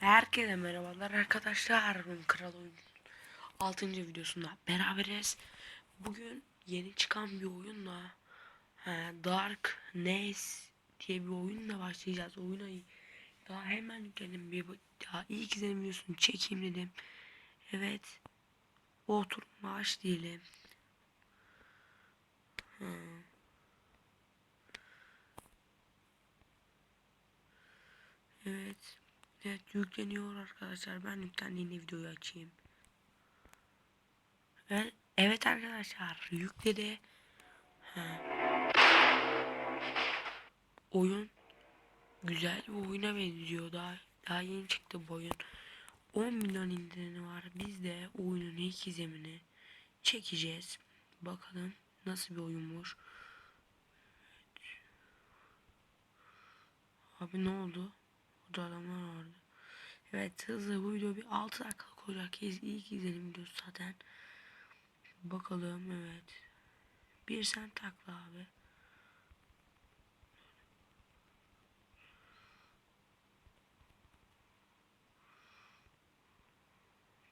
Herkese merhabalar arkadaşlar. Kral Oyuncu 6. videosunda beraberiz. Bugün yeni çıkan bir oyunla Dark Nest diye bir oyunla başlayacağız. Oyuna daha hemen yükledim. Bir daha ilk izlenim videosunu çekeyim dedim. Evet. Oturma aç diyelim. Hı. Evet. Evet yükleniyor arkadaşlar. Ben yüklendiğinde videoyu açayım. Evet, evet arkadaşlar yükledi. Ha. Oyun güzel bir oyuna benziyor. Daha daha yeni çıktı bu oyun. 10 milyon indireni var. Biz de oyunun ilk izlemini çekeceğiz. Bakalım nasıl bir oyunmuş. Evet. Abi ne oldu? Burada adamlar vardı. Evet hızlı bu video bir 6 dakikalık olacak. İlk izlenim videosu zaten. Bakalım evet. Bir sen takla abi.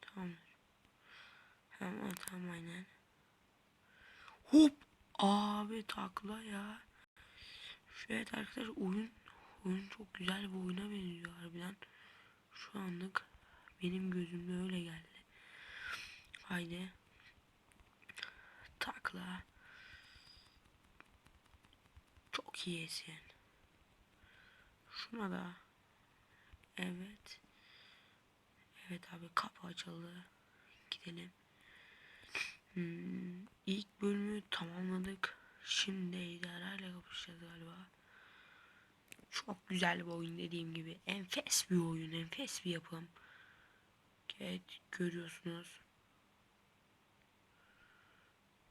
Tamamdır. Hemen tamam aynen. Hop abi takla ya. Evet arkadaşlar oyun oyun çok güzel bir oyuna benziyor harbiden. Şu anlık benim gözümde öyle geldi. Haydi. Takla. Çok iyisin. Şuna da. Evet. Evet abi kapı açıldı. Gidelim. Hmm, ilk bölümü tamamladık. Şimdi ejderhalarla kapışacağız galiba. Çok güzel bir oyun dediğim gibi. Enfes bir oyun, enfes bir yapım. Evet, görüyorsunuz.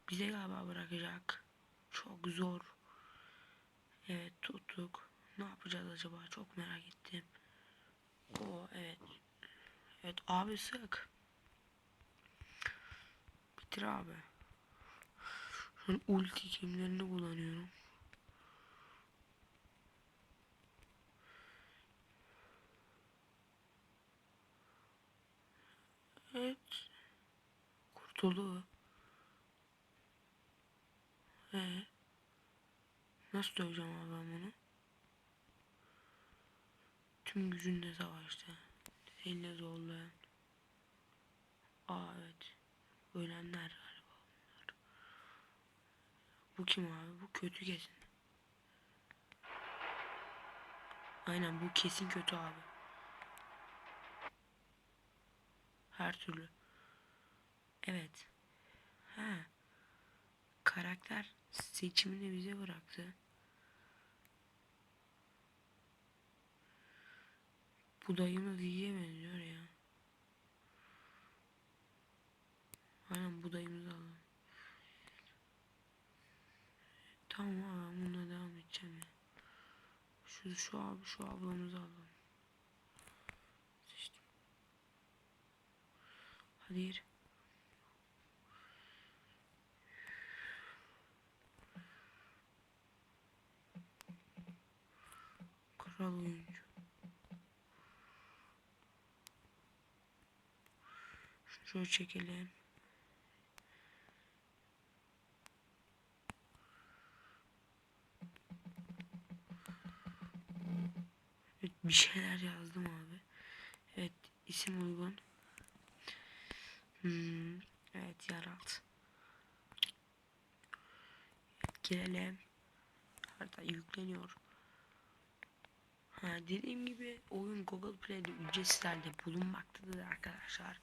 Bize galiba bırakacak. Çok zor. Evet, tuttuk. Ne yapacağız acaba? Çok merak ettim. O evet. Evet abi sık. Bitir abi. Şu an ulti kimlerini kullanıyorum. Evet. Kurtuldu. Ee, nasıl döveceğim abi ben bunu? Tüm gücünle savaştı. Elle zorlayan. Aa evet. Ölenler galiba bunlar. Bu kim abi? Bu kötü kesin. Aynen bu kesin kötü abi. Her türlü. Evet. Ha. Karakter seçimini bize bıraktı. Bu dayımız iyiye benziyor ya. Aynen bu dayımızı alalım. Tamam abi bununla devam edeceğim ya. Şu, şu abi şu ablamızı alalım. Hadi gir. Kral oyuncu. Şöyle çekelim. Evet, bir şeyler yazdım abi. Evet isim uygun. Hmm, evet yeraltı. Evet, girelim. Harita yükleniyor. Ha, dediğim gibi oyun Google Play'de ücretsiz halde bulunmaktadır arkadaşlar.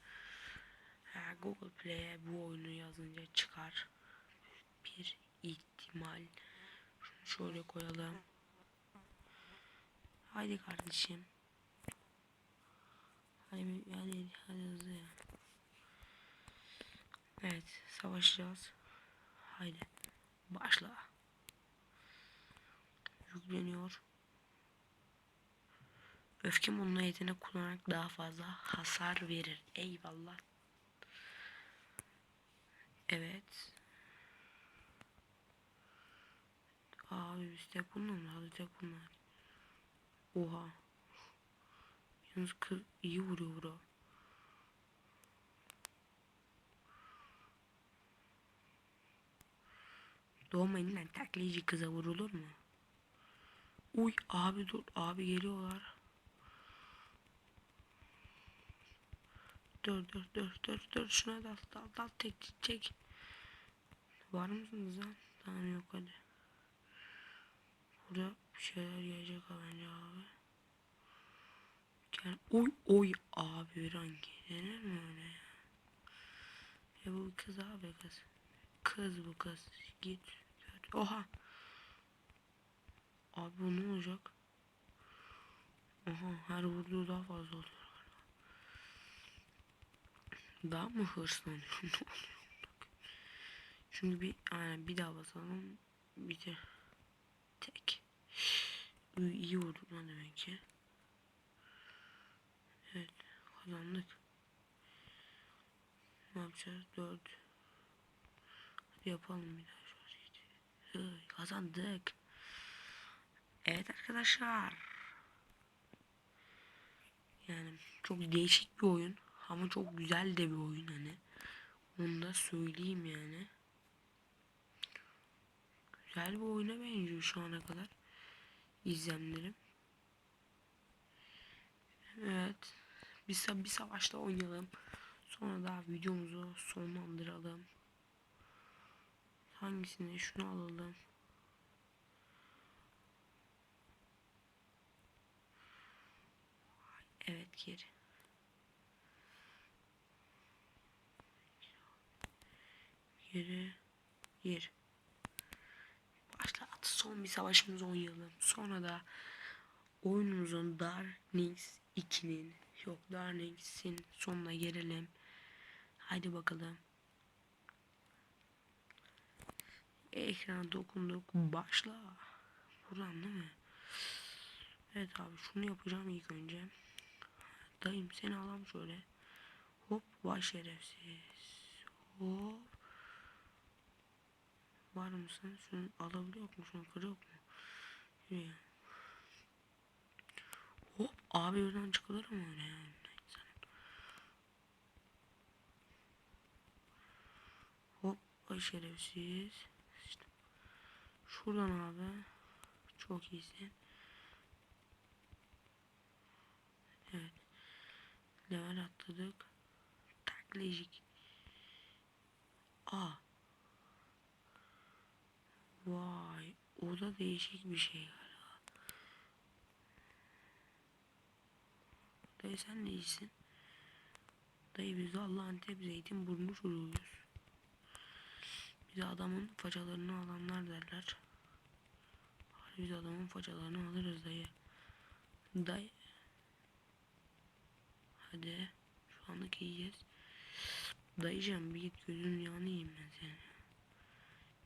Ha, Google Play'e bu oyunu yazınca çıkar. Bir ihtimal. Şunu şöyle koyalım. Haydi kardeşim. Hadi hadi hadi hızlı. Evet savaşacağız. Haydi başla. Yükleniyor. Öfke moduna yetenek kullanarak daha fazla hasar verir. Eyvallah. Evet. Bununla mı? Hadi tek bununla. Oha. Yalnız kız iyi vuruyor bro. Doğmayın lan taklayıcı kıza vurulur mu? Uy abi dur abi geliyorlar. Dur dur dur dur dur şuna dal dal dal tek çek. Var mısınız lan? Tamam yok hadi. Burada bir şeyler gelecek bence abi. Gel. Oy oy abi bir an gelir mi öyle ya? Ya bu kız abi kız. Kız bu kız. Git. Oha. Abi bu ne olacak? Oha her vurduğu daha fazla oluyor. Daha mı hırslanıyor? ne oluyor? Çünkü bir aynen bir daha basalım. Bir de tek. İyi, vurdum lan demek ki. Evet kazandık. Ne yapacağız? Dört. Hadi yapalım bir daha Kazandık. Evet arkadaşlar. Yani çok değişik bir oyun. Ama çok güzel de bir oyun hani. Onu da söyleyeyim yani. Güzel bir oyuna benziyor şu ana kadar. İzlemlerim. Evet. Bir, bir savaşta oynayalım. Sonra da videomuzu sonlandıralım. Hangisini? Şunu alalım. Evet geri. Geri. Gir. Başlat. Son bir savaşımızı oynayalım. Sonra da oyunumuzun Darkness 2'nin yok Darkness'in sonuna gelelim. Haydi bakalım. Ekrana dokunduk. Başla. Buradan değil mi? Evet abi şunu yapacağım ilk önce. Dayım seni alalım şöyle. Hop vay şerefsiz. Hop. Var mısın? Şunu alabiliyor mu? Şunu kırıyor mu? Yürü. Hop abi buradan çıkılır mı öyle yani? Hop vay şerefsiz. Şuradan abi. Çok iyisin. Evet. Level atladık. Taklejik. Aa. Vay. O da değişik bir şey galiba. Dayı sen ne iyisin? Dayı biz de Antep zeytin burnu çocuğuyuz. Bize adamın façalarını alanlar derler. Biz adamın façalarını alırız dayı. Dayı. Hadi. Şu anlık iyiyiz. Dayıcım bir git gözünün yağını yiyeyim ben seni.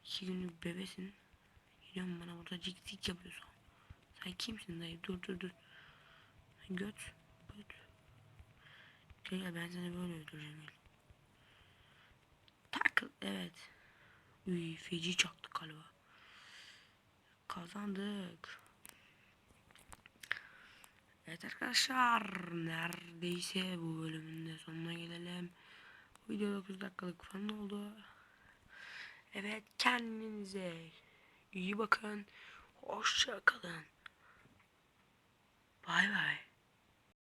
İki günlük bebesin. Geliyorum bana burada cik cik yapıyorsun. Sen kimsin dayı? Dur dur dur. Göt. Göt. Gel ben seni böyle öldüreceğim. Gel. Tak. Evet. Uy feci çaktık galiba. Kazandık. Evet arkadaşlar neredeyse bu bölümün de sonuna gelelim. Video 9 dakikalık falan oldu. Evet kendinize iyi bakın. Hoşça kalın. Bay bay.